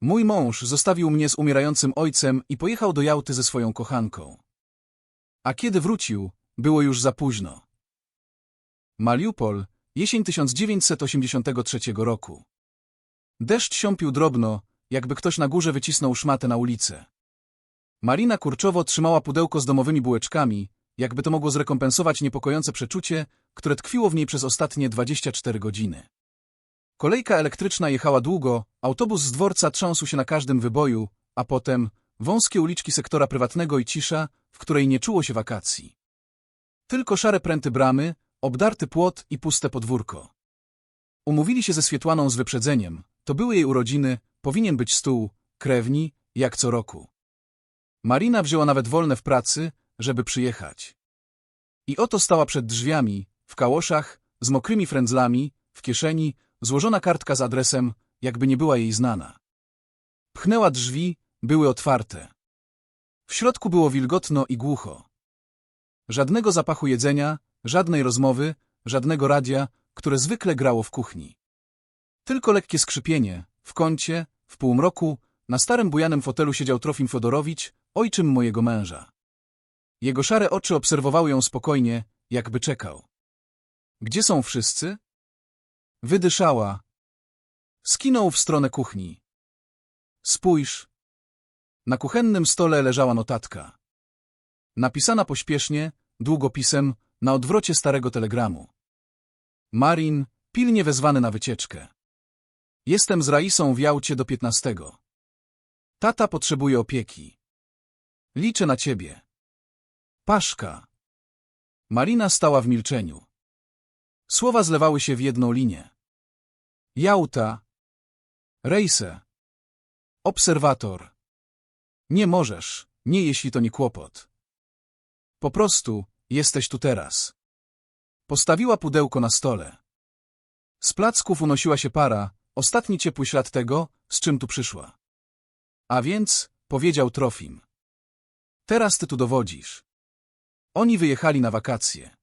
Mój mąż zostawił mnie z umierającym ojcem i pojechał do Jałty ze swoją kochanką. A kiedy wrócił, było już za późno. Mariupol, jesień 1983 roku. Deszcz siąpił drobno, jakby ktoś na górze wycisnął szmatę na ulicę. Marina kurczowo trzymała pudełko z domowymi bułeczkami, jakby to mogło zrekompensować niepokojące przeczucie, które tkwiło w niej przez ostatnie 24 godziny. Kolejka elektryczna jechała długo, autobus z dworca trząsł się na każdym wyboju, a potem wąskie uliczki sektora prywatnego i cisza, w której nie czuło się wakacji. Tylko szare pręty bramy, obdarty płot i puste podwórko. Umówili się ze Swietłaną z wyprzedzeniem. To były jej urodziny, powinien być stół, krewni, jak co roku. Marina wzięła nawet wolne w pracy, żeby przyjechać. I oto stała przed drzwiami, w kałoszach, z mokrymi frędzlami, w kieszeni, złożona kartka z adresem, jakby nie była jej znana. Pchnęła drzwi, były otwarte. W środku było wilgotno i głucho. Żadnego zapachu jedzenia, żadnej rozmowy, żadnego radia, które zwykle grało w kuchni. Tylko lekkie skrzypienie, w kącie, w półmroku, na starym bujanym fotelu siedział Trofim Fodorowicz, ojczym mojego męża. Jego szare oczy obserwowały ją spokojnie, jakby czekał. Gdzie są wszyscy? Wydyszała. Skinął w stronę kuchni. Spójrz. Na kuchennym stole leżała notatka. Napisana pośpiesznie, długopisem, na odwrocie starego telegramu. Marin, pilnie wezwany na wycieczkę. Jestem z Raisą w Jałcie do piętnastego. Tata potrzebuje opieki. Liczę na ciebie. Paszka. Marina stała w milczeniu. Słowa zlewały się w jedną linię. Jałta. Rejse. Obserwator. Nie możesz, nie jeśli to nie kłopot. Po prostu, jesteś tu teraz. Postawiła pudełko na stole. Z placków unosiła się para, ostatni ciepły ślad tego, z czym tu przyszła. A więc, powiedział Trofim. Teraz ty tu dowodzisz. Oni wyjechali na wakacje.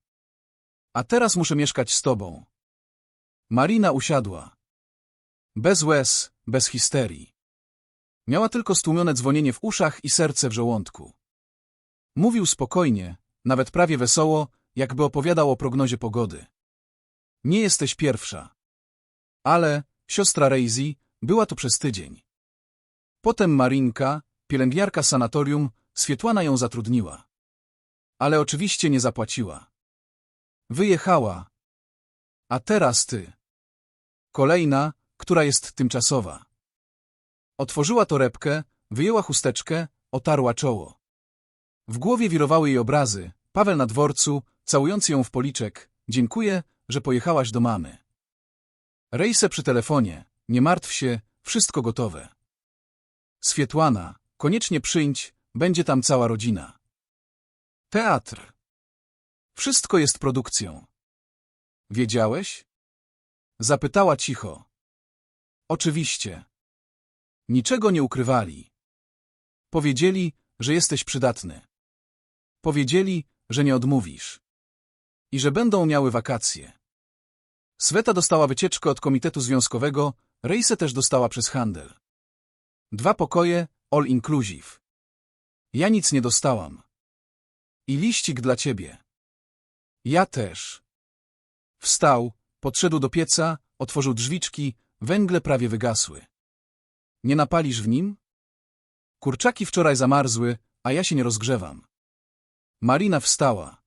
A teraz muszę mieszkać z tobą. Marina usiadła. Bez łez, bez histerii. Miała tylko stłumione dzwonienie w uszach i serce w żołądku. Mówił spokojnie, nawet prawie wesoło, jakby opowiadał o prognozie pogody. Nie jesteś pierwsza. Ale, siostra Reizi, była tu przez tydzień. Potem Marinka, pielęgniarka sanatorium, Swietłana ją zatrudniła. Ale oczywiście nie zapłaciła. Wyjechała. A teraz ty. Kolejna, która jest tymczasowa. Otworzyła torebkę, wyjęła chusteczkę, otarła czoło. W głowie wirowały jej obrazy, Paweł na dworcu, całujący ją w policzek. Dziękuję, że pojechałaś do mamy. Rejse przy telefonie. Nie martw się, wszystko gotowe. Swietłana, koniecznie przyjdź, będzie tam cała rodzina. Teatr. Wszystko jest produkcją. Wiedziałeś? Zapytała cicho. Oczywiście. Niczego nie ukrywali. Powiedzieli, że jesteś przydatny. Powiedzieli, że nie odmówisz. I że będą miały wakacje. Sweta dostała wycieczkę od Komitetu Związkowego, Rejse też dostała przez handel. Dwa pokoje, all inclusive. Ja nic nie dostałam. I liścik dla ciebie. Ja też. Wstał, podszedł do pieca, otworzył drzwiczki, węgle prawie wygasły. Nie napalisz w nim? Kurczaki wczoraj zamarzły, a ja się nie rozgrzewam. Marina wstała.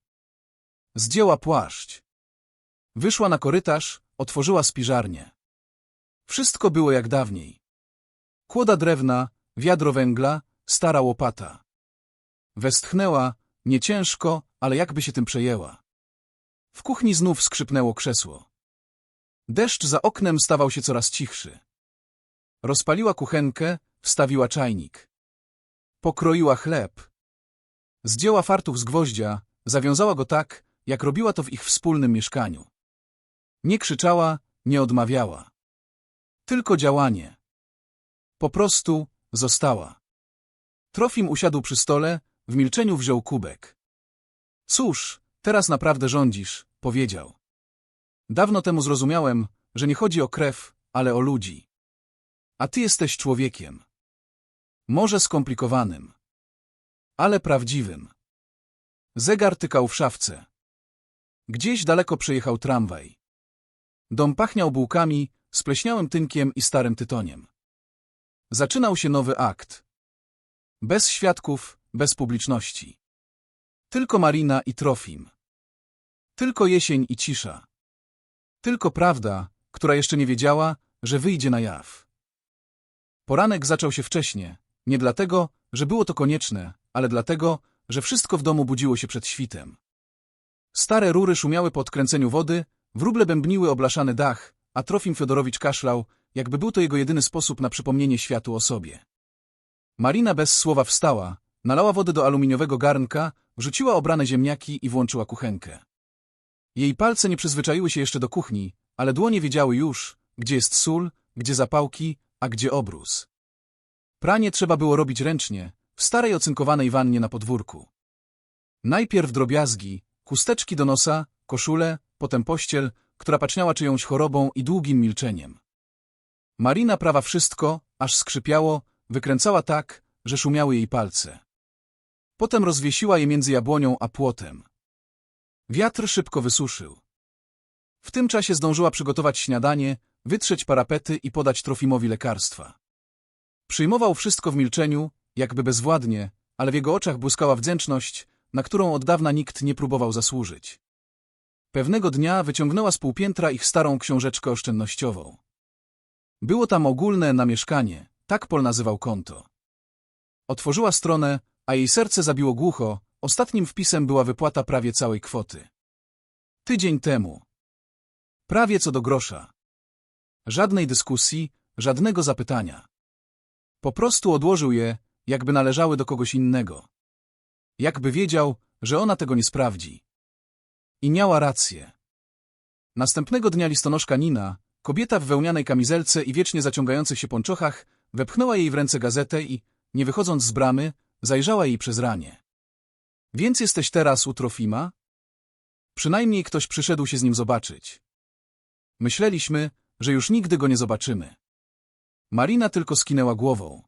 Zdjęła płaszcz. Wyszła na korytarz, otworzyła spiżarnię. Wszystko było jak dawniej. Kłoda drewna, wiadro węgla, stara łopata. Westchnęła, nie ciężko, ale jakby się tym przejęła. W kuchni znów skrzypnęło krzesło. Deszcz za oknem stawał się coraz cichszy. Rozpaliła kuchenkę, wstawiła czajnik. Pokroiła chleb. Zdjęła fartuch z gwoździa, zawiązała go tak, jak robiła to w ich wspólnym mieszkaniu. Nie krzyczała, nie odmawiała. Tylko działanie. Po prostu została. Trofim usiadł przy stole, w milczeniu wziął kubek. Cóż, teraz naprawdę rządzisz, powiedział. Dawno temu zrozumiałem, że nie chodzi o krew, ale o ludzi. A ty jesteś człowiekiem. Może skomplikowanym. Ale prawdziwym. Zegar tykał w szafce. Gdzieś daleko przejechał tramwaj. Dom pachniał bułkami, spleśniałym tynkiem i starym tytoniem. Zaczynał się nowy akt. Bez świadków, bez publiczności. Tylko Marina i Trofim. Tylko jesień i cisza. Tylko prawda, która jeszcze nie wiedziała, że wyjdzie na jaw. Poranek zaczął się wcześnie, nie dlatego, że było to konieczne, ale dlatego, że wszystko w domu budziło się przed świtem. Stare rury szumiały po odkręceniu wody, wróble bębniły oblaszany dach, a Trofim Fiodorowicz kaszlał, jakby był to jego jedyny sposób na przypomnienie światu o sobie. Marina bez słowa wstała, nalała wody do aluminiowego garnka, wrzuciła obrane ziemniaki i włączyła kuchenkę. Jej palce nie przyzwyczaiły się jeszcze do kuchni, ale dłonie wiedziały już, gdzie jest sól, gdzie zapałki, a gdzie obrus. Pranie trzeba było robić ręcznie, w starej ocynkowanej wannie na podwórku. Najpierw drobiazgi, chusteczki do nosa, koszule, potem pościel, która paczniała czyjąś chorobą i długim milczeniem. Marina prawa wszystko, aż skrzypiało, wykręcała tak, że szumiały jej palce. Potem rozwiesiła je między jabłonią a płotem. Wiatr szybko wysuszył. W tym czasie zdążyła przygotować śniadanie, wytrzeć parapety i podać Trofimowi lekarstwa. Przyjmował wszystko w milczeniu, jakby bezwładnie, ale w jego oczach błyskała wdzięczność, na którą od dawna nikt nie próbował zasłużyć. Pewnego dnia wyciągnęła z półpiętra ich starą książeczkę oszczędnościową. Było tam ogólne na mieszkanie, tak Pol nazywał konto. Otworzyła stronę, a jej serce zabiło głucho, ostatnim wpisem była wypłata prawie całej kwoty. Tydzień temu. Prawie co do grosza. Żadnej dyskusji, żadnego zapytania. Po prostu odłożył je, jakby należały do kogoś innego. Jakby wiedział, że ona tego nie sprawdzi. I miała rację. Następnego dnia listonoszka Nina, kobieta w wełnianej kamizelce i wiecznie zaciągających się pończochach, wepchnęła jej w ręce gazetę i, nie wychodząc z bramy, zajrzała jej przez ranie. Więc jesteś teraz u Trofima? Przynajmniej ktoś przyszedł się z nim zobaczyć. Myśleliśmy, że już nigdy go nie zobaczymy. Marina tylko skinęła głową.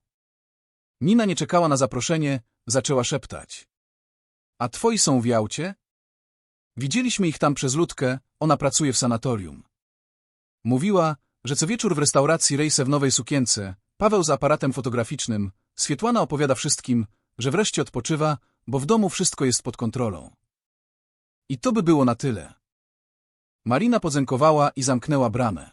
Nina nie czekała na zaproszenie, zaczęła szeptać. A twoi są w Jałcie? Widzieliśmy ich tam przez ludkę, ona pracuje w sanatorium. Mówiła, że co wieczór w restauracji rejse w nowej sukience, Paweł z aparatem fotograficznym, Swietłana opowiada wszystkim, że wreszcie odpoczywa, bo w domu wszystko jest pod kontrolą. I to by było na tyle. Marina podzękowała i zamknęła bramę.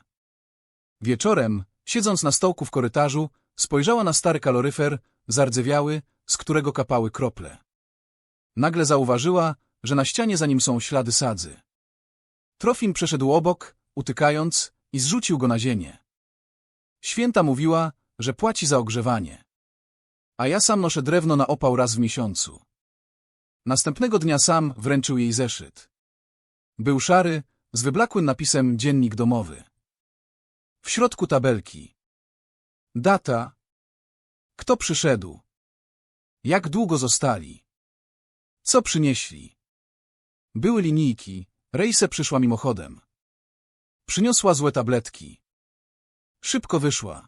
Wieczorem, siedząc na stołku w korytarzu, spojrzała na stary kaloryfer, zardzewiały, z którego kapały krople. Nagle zauważyła, że na ścianie za nim są ślady sadzy. Trofim przeszedł obok, utykając, i zrzucił go na ziemię. Święta mówiła, że płaci za ogrzewanie. A ja sam noszę drewno na opał raz w miesiącu. Następnego dnia sam wręczył jej zeszyt. Był szary, z wyblakłym napisem dziennik domowy. W środku tabelki. Data. Kto przyszedł? Jak długo zostali? Co przynieśli? Były linijki, Rejse przyszła mimochodem. Przyniosła złe tabletki. Szybko wyszła.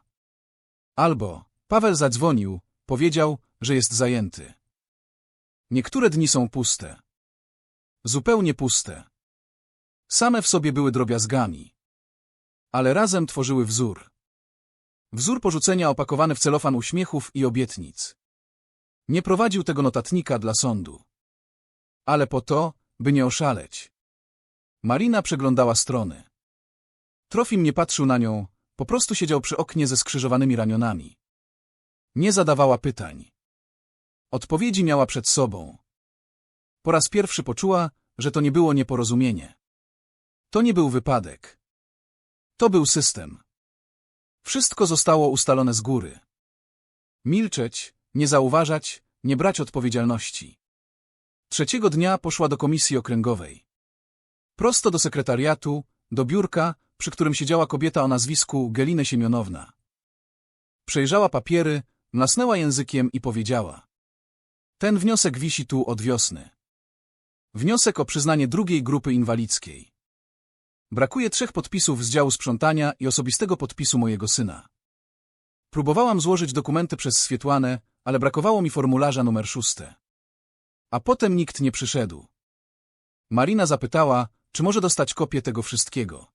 Albo Paweł zadzwonił, powiedział, że jest zajęty. Niektóre dni są puste. Zupełnie puste. Same w sobie były drobiazgami. Ale razem tworzyły wzór. Wzór porzucenia opakowany w celofan uśmiechów i obietnic. Nie prowadził tego notatnika dla sądu. Ale po to, by nie oszaleć. Marina przeglądała strony. Trofim nie patrzył na nią, po prostu siedział przy oknie ze skrzyżowanymi ramionami. Nie zadawała pytań. Odpowiedzi miała przed sobą. Po raz pierwszy poczuła, że to nie było nieporozumienie. To nie był wypadek. To był system. Wszystko zostało ustalone z góry. Milczeć, nie zauważać, nie brać odpowiedzialności. Trzeciego dnia poszła do komisji okręgowej. Prosto do sekretariatu, do biurka, przy którym siedziała kobieta o nazwisku Gelinę Siemionowna. Przejrzała papiery, mlasnęła językiem i powiedziała. Ten wniosek wisi tu od wiosny. Wniosek o przyznanie drugiej grupy inwalidzkiej. Brakuje trzech podpisów z działu sprzątania i osobistego podpisu mojego syna. Próbowałam złożyć dokumenty przez Swietłanę, ale brakowało mi formularza numer szóste. A potem nikt nie przyszedł. Marina zapytała, czy może dostać kopię tego wszystkiego.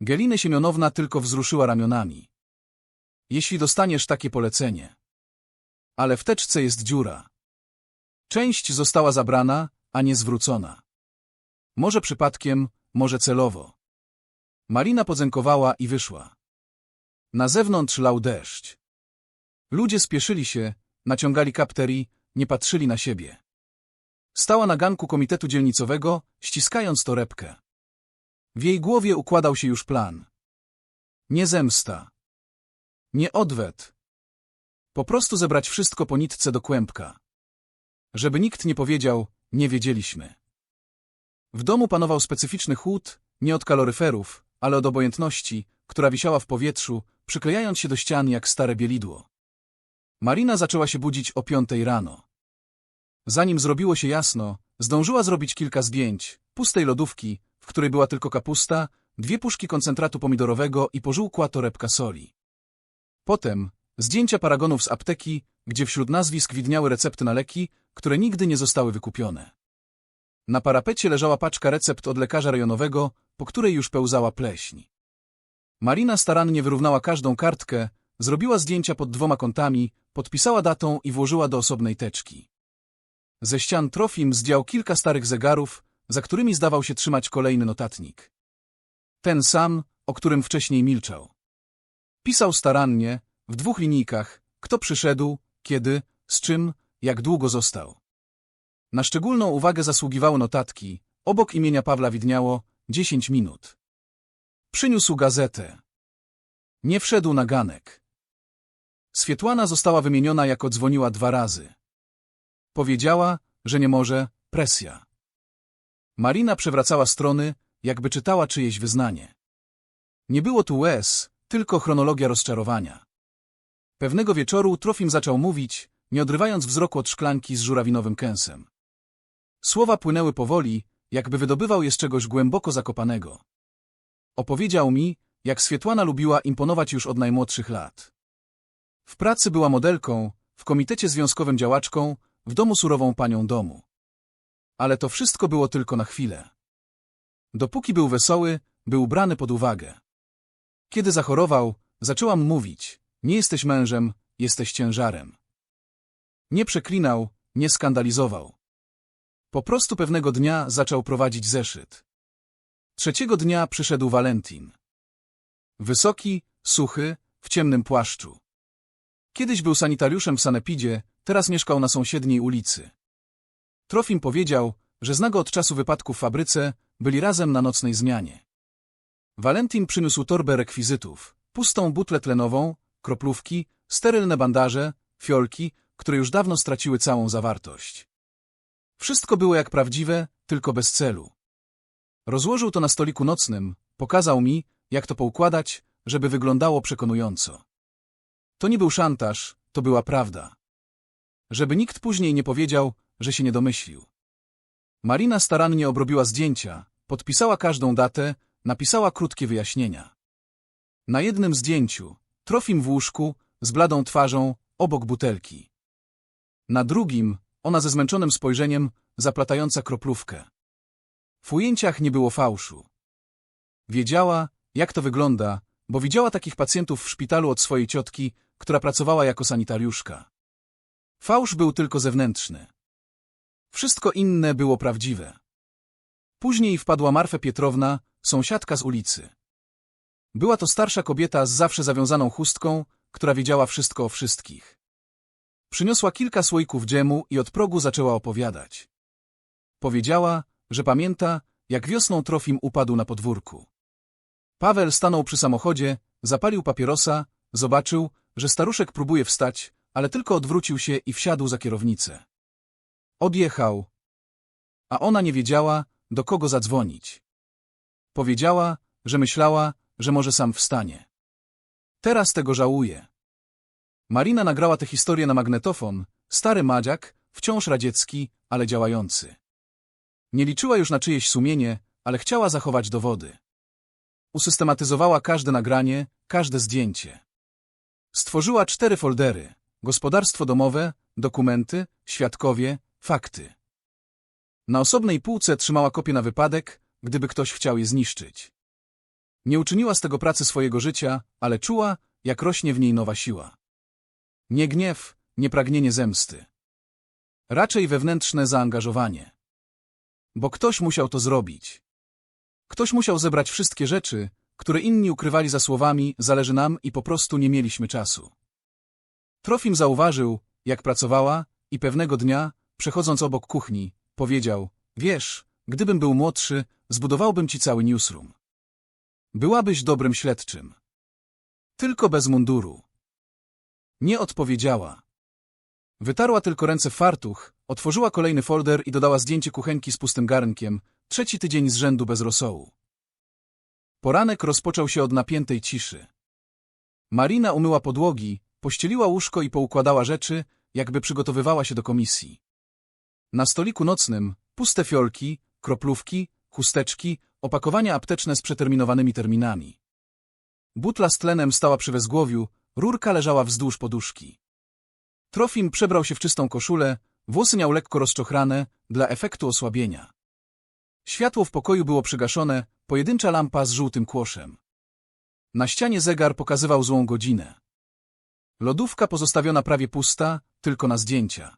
Geliny Siemionowna tylko wzruszyła ramionami. Jeśli dostaniesz takie polecenie. Ale w teczce jest dziura. Część została zabrana, a nie zwrócona. Może przypadkiem, może celowo. Marina podzękowała i wyszła. Na zewnątrz lał deszcz. Ludzie spieszyli się, naciągali kapteri, nie patrzyli na siebie. Stała na ganku komitetu dzielnicowego, ściskając torebkę. W jej głowie układał się już plan. Nie zemsta. Nie odwet. Po prostu zebrać wszystko po nitce do kłębka. Żeby nikt nie powiedział, nie wiedzieliśmy. W domu panował specyficzny chłód, nie od kaloryferów, ale od obojętności, która wisiała w powietrzu, przyklejając się do ścian jak stare bielidło. Marina zaczęła się budzić o piątej rano. Zanim zrobiło się jasno, zdążyła zrobić kilka zdjęć, pustej lodówki, w której była tylko kapusta, dwie puszki koncentratu pomidorowego i pożółkła torebka soli. Potem zdjęcia paragonów z apteki, gdzie wśród nazwisk widniały recepty na leki, które nigdy nie zostały wykupione. Na parapecie leżała paczka recept od lekarza rejonowego, po której już pełzała pleśń. Marina starannie wyrównała każdą kartkę, zrobiła zdjęcia pod dwoma kątami, podpisała datą i włożyła do osobnej teczki. Ze ścian Trofim zdjął kilka starych zegarów, za którymi zdawał się trzymać kolejny notatnik. Ten sam, o którym wcześniej milczał. Pisał starannie, w dwóch linijkach, kto przyszedł, kiedy, z czym, jak długo został. Na szczególną uwagę zasługiwały notatki. Obok imienia Pawła widniało dziesięć minut. Przyniósł gazetę. Nie wszedł na ganek. Swietłana została wymieniona, jak odzwoniła dwa razy. Powiedziała, że nie może, presja. Marina przewracała strony, jakby czytała czyjeś wyznanie. Nie było tu łez, tylko chronologia rozczarowania. Pewnego wieczoru Trofim zaczął mówić, nie odrywając wzroku od szklanki z żurawinowym kęsem. Słowa płynęły powoli, jakby wydobywał je z czegoś głęboko zakopanego. Opowiedział mi, jak Swietłana lubiła imponować już od najmłodszych lat. W pracy była modelką, w komitecie związkowym działaczką, w domu surową panią domu. Ale to wszystko było tylko na chwilę. Dopóki był wesoły, był brany pod uwagę. Kiedy zachorował, zaczęłam mówić, nie jesteś mężem, jesteś ciężarem. Nie przeklinał, nie skandalizował. Po prostu pewnego dnia zaczął prowadzić zeszyt. Trzeciego dnia przyszedł Valentin. Wysoki, suchy, w ciemnym płaszczu. Kiedyś był sanitariuszem w Sanepidzie, teraz mieszkał na sąsiedniej ulicy. Trofim powiedział, że zna go od czasu wypadku w fabryce, byli razem na nocnej zmianie. Valentin przyniósł torbę rekwizytów, pustą butlę tlenową, kroplówki, sterylne bandaże, fiolki, które już dawno straciły całą zawartość. Wszystko było jak prawdziwe, tylko bez celu. Rozłożył to na stoliku nocnym, pokazał mi, jak to poukładać, żeby wyglądało przekonująco. To nie był szantaż, to była prawda. Żeby nikt później nie powiedział, że się nie domyślił. Marina starannie obrobiła zdjęcia, podpisała każdą datę, napisała krótkie wyjaśnienia. Na jednym zdjęciu, Trofim w łóżku, z bladą twarzą, obok butelki. Na drugim, ona ze zmęczonym spojrzeniem, zaplatająca kroplówkę. W ujęciach nie było fałszu. Wiedziała, jak to wygląda, bo widziała takich pacjentów w szpitalu od swojej ciotki, która pracowała jako sanitariuszka. Fałsz był tylko zewnętrzny. Wszystko inne było prawdziwe. Później wpadła Marfę Pietrowna, sąsiadka z ulicy. Była to starsza kobieta z zawsze zawiązaną chustką, która wiedziała wszystko o wszystkich. Przyniosła kilka słoików dżemu i od progu zaczęła opowiadać. Powiedziała, że pamięta, jak wiosną Trofim upadł na podwórku. Paweł stanął przy samochodzie, zapalił papierosa, zobaczył, że staruszek próbuje wstać, ale tylko odwrócił się i wsiadł za kierownicę. Odjechał. A ona nie wiedziała, do kogo zadzwonić. Powiedziała, że myślała, że może sam wstanie. Teraz tego żałuje. Marina nagrała tę historię na magnetofon, stary madziak, wciąż radziecki, ale działający. Nie liczyła już na czyjeś sumienie, ale chciała zachować dowody. Usystematyzowała każde nagranie, każde zdjęcie. Stworzyła cztery foldery. Gospodarstwo domowe, dokumenty, świadkowie, fakty. Na osobnej półce trzymała kopie na wypadek, gdyby ktoś chciał je zniszczyć. Nie uczyniła z tego pracy swojego życia, ale czuła, jak rośnie w niej nowa siła. Nie gniew, nie pragnienie zemsty. Raczej wewnętrzne zaangażowanie. Bo ktoś musiał to zrobić. Ktoś musiał zebrać wszystkie rzeczy, które inni ukrywali za słowami, zależy nam i po prostu nie mieliśmy czasu. Trofim zauważył, jak pracowała i pewnego dnia, przechodząc obok kuchni, powiedział, wiesz, gdybym był młodszy, zbudowałbym ci cały newsroom. Byłabyś dobrym śledczym. Tylko bez munduru. Nie odpowiedziała. Wytarła tylko ręce w fartuch, otworzyła kolejny folder i dodała zdjęcie kuchenki z pustym garnkiem, trzeci tydzień z rzędu bez rosołu. Poranek rozpoczął się od napiętej ciszy. Marina umyła podłogi, pościeliła łóżko i poukładała rzeczy, jakby przygotowywała się do komisji. Na stoliku nocnym puste fiolki, kroplówki, chusteczki, opakowania apteczne z przeterminowanymi terminami. Butla z tlenem stała przy wezgłowiu, rurka leżała wzdłuż poduszki. Trofim przebrał się w czystą koszulę, włosy miał lekko rozczochrane, dla efektu osłabienia. Światło w pokoju było przygaszone, pojedyncza lampa z żółtym kłoszem. Na ścianie zegar pokazywał złą godzinę. Lodówka pozostawiona prawie pusta, tylko na zdjęcia.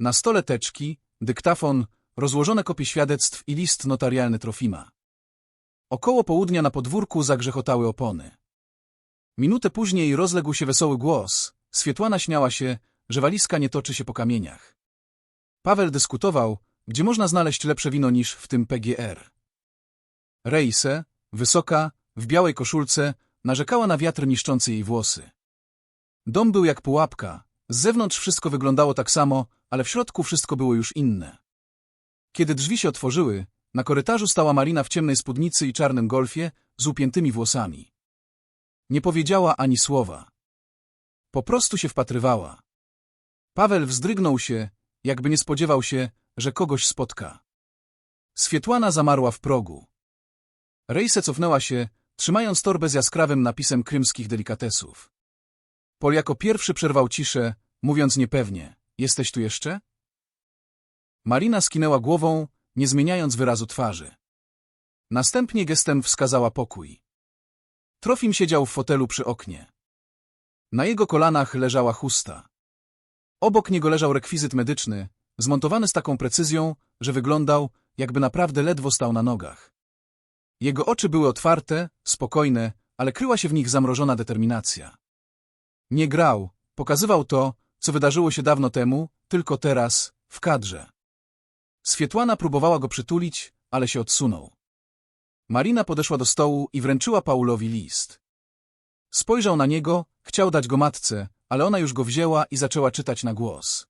Na stole teczki, dyktafon, rozłożone kopie świadectw i list notarialny Trofima. Około południa na podwórku zagrzechotały opony. Minutę później rozległ się wesoły głos. Swietłana śmiała się, że walizka nie toczy się po kamieniach. Paweł dyskutował, gdzie można znaleźć lepsze wino niż w tym PGR. Rejse, wysoka, w białej koszulce, narzekała na wiatr niszczący jej włosy. Dom był jak pułapka, z zewnątrz wszystko wyglądało tak samo, ale w środku wszystko było już inne. Kiedy drzwi się otworzyły, na korytarzu stała Marina w ciemnej spódnicy i czarnym golfie z upiętymi włosami. Nie powiedziała ani słowa. Po prostu się wpatrywała. Paweł wzdrygnął się, jakby nie spodziewał się, że kogoś spotka. Swietłana zamarła w progu. Rejse cofnęła się, trzymając torbę z jaskrawym napisem krymskich delikatesów. Pol jako pierwszy przerwał ciszę, mówiąc niepewnie, jesteś tu jeszcze? Marina skinęła głową, nie zmieniając wyrazu twarzy. Następnie gestem wskazała pokój. Trofim siedział w fotelu przy oknie. Na jego kolanach leżała chusta. Obok niego leżał rekwizyt medyczny, zmontowany z taką precyzją, że wyglądał, jakby naprawdę ledwo stał na nogach. Jego oczy były otwarte, spokojne, ale kryła się w nich zamrożona determinacja. Nie grał, pokazywał to, co wydarzyło się dawno temu, tylko teraz, w kadrze. Swietłana próbowała go przytulić, ale się odsunął. Marina podeszła do stołu i wręczyła Paulowi list. Spojrzał na niego, chciał dać go matce, ale ona już go wzięła i zaczęła czytać na głos.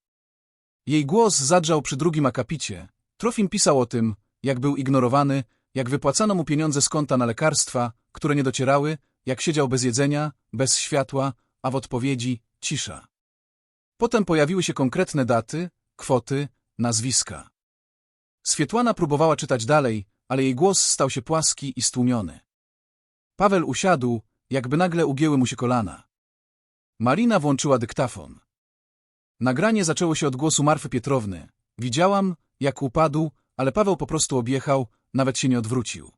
Jej głos zadrzał przy drugim akapicie. Trofim pisał o tym, jak był ignorowany, jak wypłacano mu pieniądze z konta na lekarstwa, które nie docierały, jak siedział bez jedzenia, bez światła, a w odpowiedzi cisza. Potem pojawiły się konkretne daty, kwoty, nazwiska. Swietłana próbowała czytać dalej, ale jej głos stał się płaski i stłumiony. Paweł usiadł, jakby nagle ugięły mu się kolana. Marina włączyła dyktafon. Nagranie zaczęło się od głosu Marfy Pietrowny. Widziałam, jak upadł, ale Paweł po prostu objechał, nawet się nie odwrócił.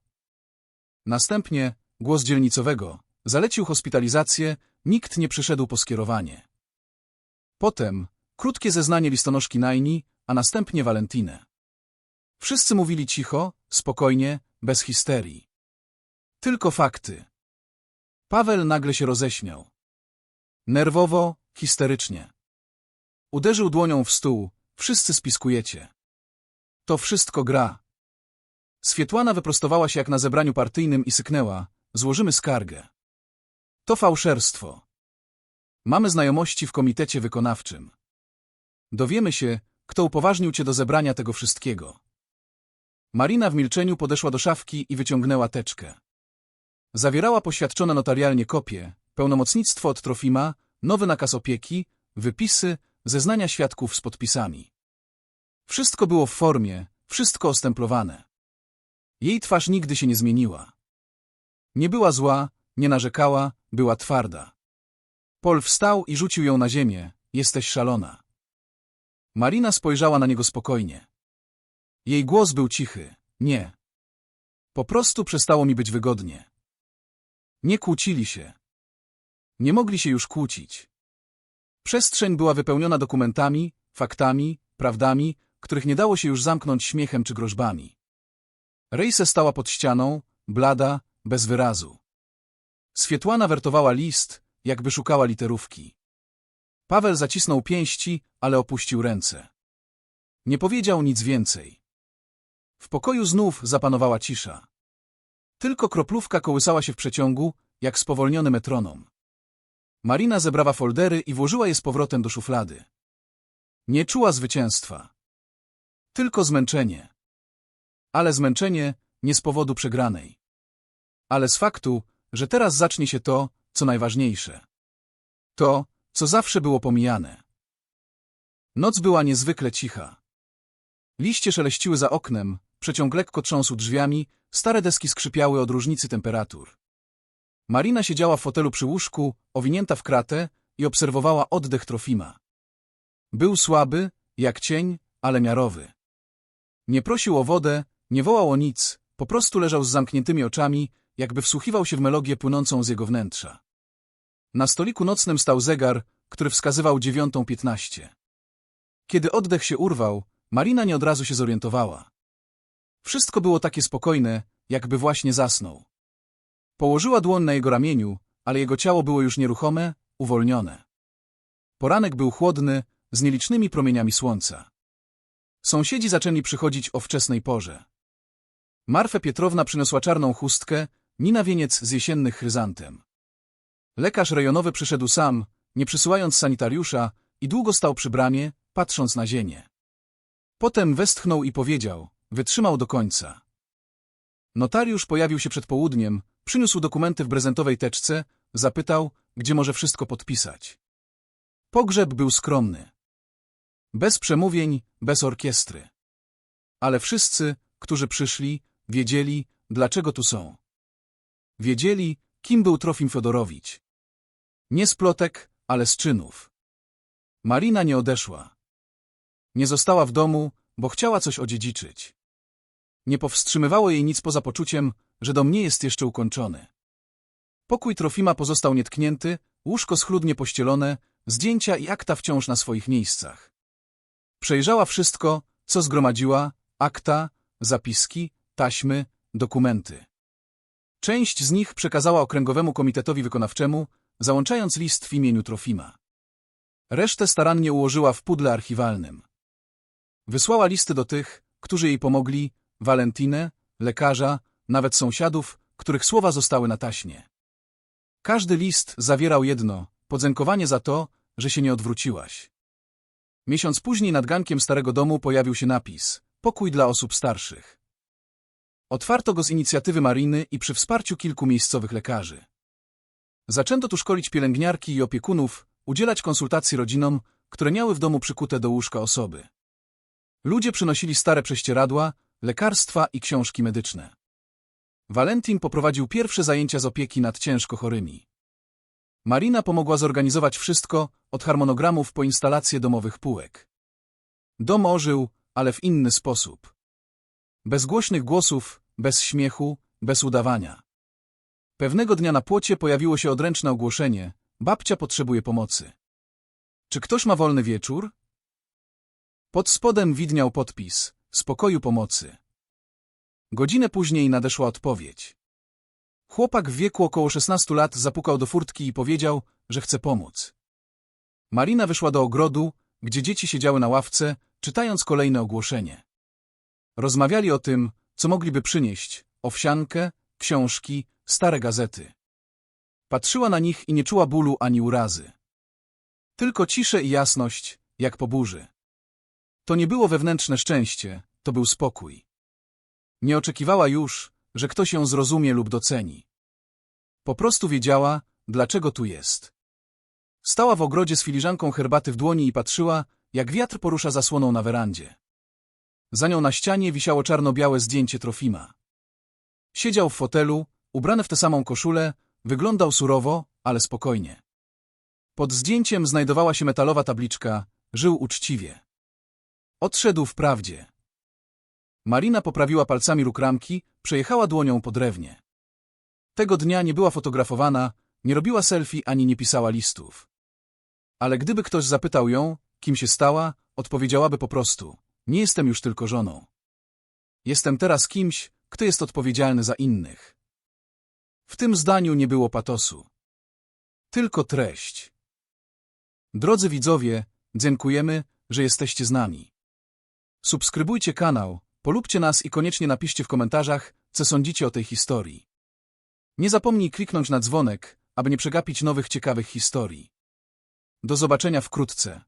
Następnie głos dzielnicowego zalecił hospitalizację, nikt nie przyszedł po skierowanie. Potem krótkie zeznanie listonoszki Najni, a następnie Walentinę. Wszyscy mówili cicho, spokojnie, bez histerii. Tylko fakty. Paweł nagle się roześmiał. Nerwowo, histerycznie. Uderzył dłonią w stół. Wszyscy spiskujecie. To wszystko gra. Swietłana wyprostowała się jak na zebraniu partyjnym i syknęła. Złożymy skargę. To fałszerstwo. Mamy znajomości w komitecie wykonawczym. Dowiemy się, kto upoważnił cię do zebrania tego wszystkiego. Marina w milczeniu podeszła do szafki i wyciągnęła teczkę. Zawierała poświadczone notarialnie kopie, pełnomocnictwo od Trofima, nowy nakaz opieki, wypisy, zeznania świadków z podpisami. Wszystko było w formie, wszystko ostemplowane. Jej twarz nigdy się nie zmieniła. Nie była zła, nie narzekała, była twarda. Paul wstał i rzucił ją na ziemię. Jesteś szalona. Marina spojrzała na niego spokojnie. Jej głos był cichy. Nie. Po prostu przestało mi być wygodnie. Nie kłócili się. Nie mogli się już kłócić. Przestrzeń była wypełniona dokumentami, faktami, prawdami, których nie dało się już zamknąć śmiechem czy groźbami. Rejse stała pod ścianą, blada, bez wyrazu. Swietłana wertowała list, jakby szukała literówki. Paweł zacisnął pięści, ale opuścił ręce. Nie powiedział nic więcej. W pokoju znów zapanowała cisza. Tylko kroplówka kołysała się w przeciągu, jak spowolniony metronom. Marina zebrała foldery i włożyła je z powrotem do szuflady. Nie czuła zwycięstwa. Tylko zmęczenie. Ale zmęczenie nie z powodu przegranej. Ale z faktu, że teraz zacznie się to, co najważniejsze. To, co zawsze było pomijane. Noc była niezwykle cicha. Liście szeleściły za oknem, przeciąg lekko trząsł drzwiami, stare deski skrzypiały od różnicy temperatur. Marina siedziała w fotelu przy łóżku, owinięta w kratę i obserwowała oddech Trofima. Był słaby, jak cień, ale miarowy. Nie prosił o wodę, nie wołał o nic, po prostu leżał z zamkniętymi oczami, jakby wsłuchiwał się w melodię płynącą z jego wnętrza. Na stoliku nocnym stał zegar, który wskazywał dziewiątą piętnaście. Kiedy oddech się urwał, Marina nie od razu się zorientowała. Wszystko było takie spokojne, jakby właśnie zasnął. Położyła dłoń na jego ramieniu, ale jego ciało było już nieruchome, uwolnione. Poranek był chłodny, z nielicznymi promieniami słońca. Sąsiedzi zaczęli przychodzić o wczesnej porze. Marfę Pietrowna przyniosła czarną chustkę, Nina wieniec z jesiennych chryzantem. Lekarz rejonowy przyszedł sam, nie przysyłając sanitariusza, i długo stał przy bramie, patrząc na ziemię. Potem westchnął i powiedział, wytrzymał do końca. Notariusz pojawił się przed południem, przyniósł dokumenty w prezentowej teczce, zapytał, gdzie może wszystko podpisać. Pogrzeb był skromny. Bez przemówień, bez orkiestry. Ale wszyscy, którzy przyszli, wiedzieli, dlaczego tu są. Wiedzieli, kim był Trofim Fedorowicz. Nie z plotek, ale z czynów. Marina nie odeszła. Nie została w domu, bo chciała coś odziedziczyć. Nie powstrzymywało jej nic poza poczuciem, że dom nie jest jeszcze ukończony. Pokój Trofima pozostał nietknięty, łóżko schludnie pościelone, zdjęcia i akta wciąż na swoich miejscach. Przejrzała wszystko, co zgromadziła, akta, zapiski, taśmy, dokumenty. Część z nich przekazała Okręgowemu Komitetowi Wykonawczemu, załączając list w imieniu Trofima. Resztę starannie ułożyła w pudle archiwalnym. Wysłała listy do tych, którzy jej pomogli, Valentinę, lekarza, nawet sąsiadów, których słowa zostały na taśmie. Każdy list zawierał jedno, podziękowanie za to, że się nie odwróciłaś. Miesiąc później nad gankiem starego domu pojawił się napis Pokój dla osób starszych. Otwarto go z inicjatywy Mariny i przy wsparciu kilku miejscowych lekarzy. Zaczęto tu szkolić pielęgniarki i opiekunów, udzielać konsultacji rodzinom, które miały w domu przykute do łóżka osoby. Ludzie przynosili stare prześcieradła, lekarstwa i książki medyczne. Valentin poprowadził pierwsze zajęcia z opieki nad ciężko chorymi. Marina pomogła zorganizować wszystko, od harmonogramów po instalację domowych półek. Dom ożył, ale w inny sposób. Bez głośnych głosów, bez śmiechu, bez udawania. Pewnego dnia na płocie pojawiło się odręczne ogłoszenie. Babcia potrzebuje pomocy. Czy ktoś ma wolny wieczór? Pod spodem widniał podpis. Spokoju pomocy. Godzinę później nadeszła odpowiedź. Chłopak w wieku około 16 lat zapukał do furtki i powiedział, że chce pomóc. Marina wyszła do ogrodu, gdzie dzieci siedziały na ławce, czytając kolejne ogłoszenie. Rozmawiali o tym, co mogliby przynieść, owsiankę, książki, stare gazety. Patrzyła na nich i nie czuła bólu ani urazy. Tylko ciszę i jasność, jak po burzy. To nie było wewnętrzne szczęście, to był spokój. Nie oczekiwała już, że ktoś ją zrozumie lub doceni. Po prostu wiedziała, dlaczego tu jest. Stała w ogrodzie z filiżanką herbaty w dłoni i patrzyła, jak wiatr porusza zasłoną na werandzie. Za nią na ścianie wisiało czarno-białe zdjęcie Trofima. Siedział w fotelu, ubrany w tę samą koszulę, wyglądał surowo, ale spokojnie. Pod zdjęciem znajdowała się metalowa tabliczka Żył uczciwie. Odszedł w prawdzie. Marina poprawiła palcami róg ramki, przejechała dłonią po drewnie. Tego dnia nie była fotografowana, nie robiła selfie ani nie pisała listów. Ale gdyby ktoś zapytał ją, kim się stała, odpowiedziałaby po prostu: Nie jestem już tylko żoną. Jestem teraz kimś, kto jest odpowiedzialny za innych. W tym zdaniu nie było patosu. Tylko treść. Drodzy widzowie, dziękujemy, że jesteście z nami. Subskrybujcie kanał, polubcie nas i koniecznie napiszcie w komentarzach, co sądzicie o tej historii. Nie zapomnij kliknąć na dzwonek, aby nie przegapić nowych ciekawych historii. Do zobaczenia wkrótce.